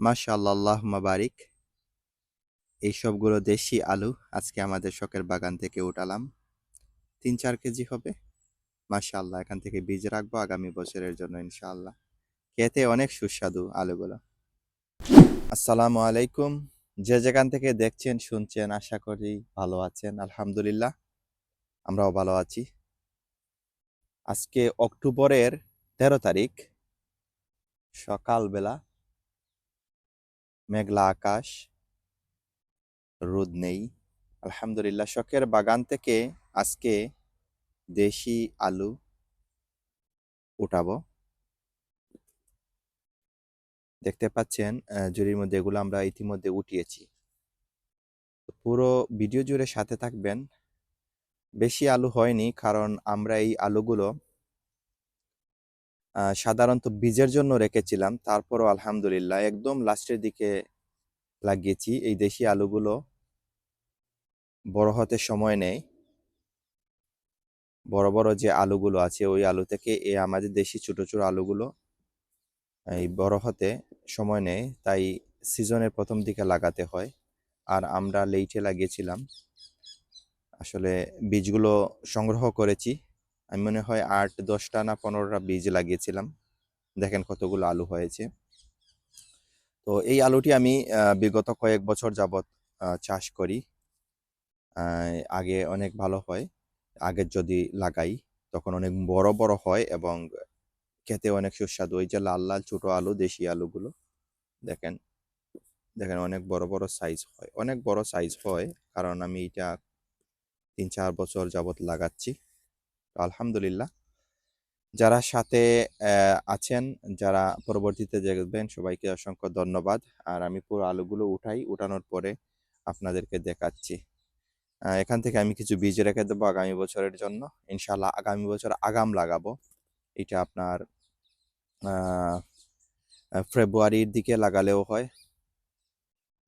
মাশাআল্লাহ আল্লাহুম্মা বারিক। এই সবগুলো দেশি আলু আজকে আমাদের শখের বাগান থেকে উঠালাম। ৩-৪ কেজি হবে। মাশাআল্লাহ এখান থেকে বীজ রাখব আগামী বছরের জন্য ইনশাআল্লাহ। খেতে অনেক সুস্বাদু আলুগুলো। আসসালামু আলাইকুম। যে যেখান থেকে দেখছেন, শুনছেন আশা করি ভালো আছেন। আলহামদুলিল্লাহ আমরাও ভালো আছি। আজকে অক্টোবরের ১৩ তারিখ সকালবেলা মেঘলা আকাশ, রোদ নেই। আলহামদুলিল্লাহ শখের বাগান থেকে আজকে দেশি আলু উঠাবো। দেখতে পাচ্ছেন ঝুড়ির মধ্যে এগুলো আমরা ইতিমধ্যে উঠিয়েছি। পুরো ভিডিও জুড়ে সাথে থাকবেন। বেশি আলু হয়নি কারণ আমরা এই আলুগুলো সাধারণত বীজের জন্য রেখেছিলাম। তারপরও আলহামদুলিল্লাহ একদম লাস্টের দিকে লাগিয়েছি। এই দেশি আলুগুলো বড় হতে সময় নেয় বড় বড় যে আলুগুলো আছে, ওই আলু থেকে এই আমাদের দেশি ছোট ছোট আলুগুলো, এই বড় হতে সময় নেয় তাই সিজনের প্রথম দিকে লাগাতে হয়। আর আমরা লেইটে লাগিয়েছিলাম। আসলে বীজগুলো সংগ্রহ করেছি। আমি মনে হয় আট, দশটা না পনেরোটা বীজ লাগিয়েছিলাম। দেখেন কতগুলো আলু হয়েছে। তো এই আলুটি আমি বিগত কয়েক বছর যাবৎ চাষ করি। আগে অনেক ভালো হয় আগের যদি লাগাই তখন অনেক বড় বড় হয় এবং খেতে অনেক সুস্বাদু। ওই যে লাল লাল ছোট আলু, দেশি আলুগুলো, দেখেন দেখেন অনেক বড় বড় সাইজ হয়। অনেক বড় সাইজ হয়, কারণ আমি এটা তিন, চার বছর যাবত লাগাচ্ছি। আলহামদুলিল্লাহ। যারা সাথে আছেন, যারা পরবর্তীতে দেখবেন, সবাইকে অসংখ্য ধন্যবাদ। আর আমি পুরো আলুগুলো উঠাই, উঠানোর পরে আপনাদেরকে দেখাচ্ছি। এখান থেকে আমি কিছু বীজ রেখে দেবো আগামী বছরের জন্য। ইনশাল্লাহ আগামী বছর আগাম লাগাবো। এটা আপনার ফেব্রুয়ারির দিকে লাগালেও হয়।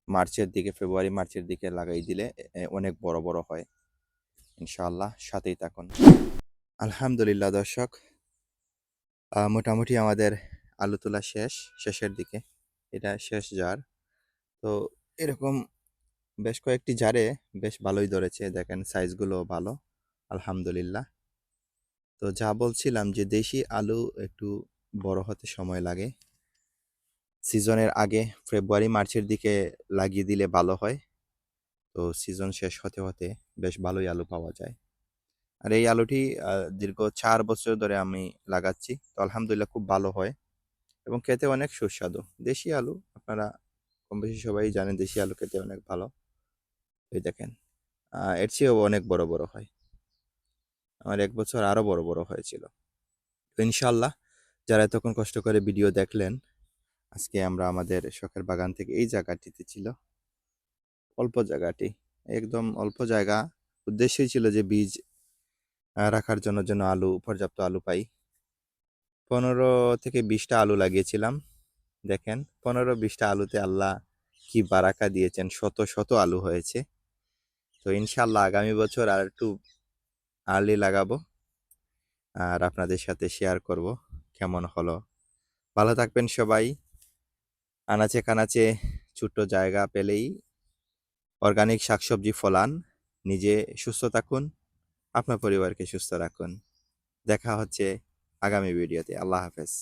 মার্চের দিকে, ফেব্রুয়ারি, মার্চের দিকে লাগাই দিলে অনেক বড় বড় হয়। ইনশাআল্লাহ সাথেই থাকুন। আলহামদুলিল্লাহ দর্শক। মোটামুটি আমাদের আলু তোলা শেষ, শেষের দিকে। এটা শেষ জার। তো এরকম বেশ কয়েকটি জারে বেশ ভালোই ধরেছে। দেখেন সাইজগুলো ভালো, আলহামদুলিল্লাহ। তো যা বলছিলাম যে দেশি আলু একটু বড় হতে সময় লাগে। সিজনের আগে ফেব্রুয়ারি, মার্চের দিকে লাগিয়ে দিলে ভালো হয়। তো সিজন শেষ হতে হতে বেশ ভালোই আলু পাওয়া যায়। আর এই আলুটি দীর্ঘ চার বছর ধরে আমি লাগাচ্ছি। তো আলহামদুলিল্লাহ খুব ভালো হয় এবং খেতে অনেক সুস্বাদু। দেশি আলু, আপনারা কম বেশি সবাই জানেন দেশি আলু খেতে অনেক ভালো। এই দেখেন এর চেয়েও অনেক বড় বড় হয়। আমার এক বছর আরও বড় বড় হয়েছিল। ইনশাল্লাহ যারা এতক্ষণ কষ্ট করে ভিডিও দেখলেন, আজকে আমরা আমাদের শখের বাগান থেকে এই জায়গাটিতে ছিল। অল্প জায়গাটি, একদম অল্প জায়গা। উদ্দেশ্যই ছিল যে বীজ রাখার জন্য যেন আলু, পর্যাপ্ত আলু পাই। পনেরো থেকে বিশটা আলু লাগিয়েছিলাম। দেখেন, পনেরো বিশটা আলুতে আল্লাহ কি বারাকা দিয়েছেন, শত শত আলু হয়েছে। তো ইনশাল্লাহ আগামী বছর আর একটু আর্লি লাগাবো আর আপনাদের সাথে শেয়ার করব কেমন হলো। ভালো থাকবেন সবাই। আনাচে কানাচে ছোট্ট জায়গা পেলেই অর্গানিক শাকসবজি ফলান, নিজে সুস্থ থাকুন। আপনার পরিবারকে সুস্থ রাখুন। দেখা হচ্ছে আগামী ভিডিওতে। আল্লাহ হাফেজ।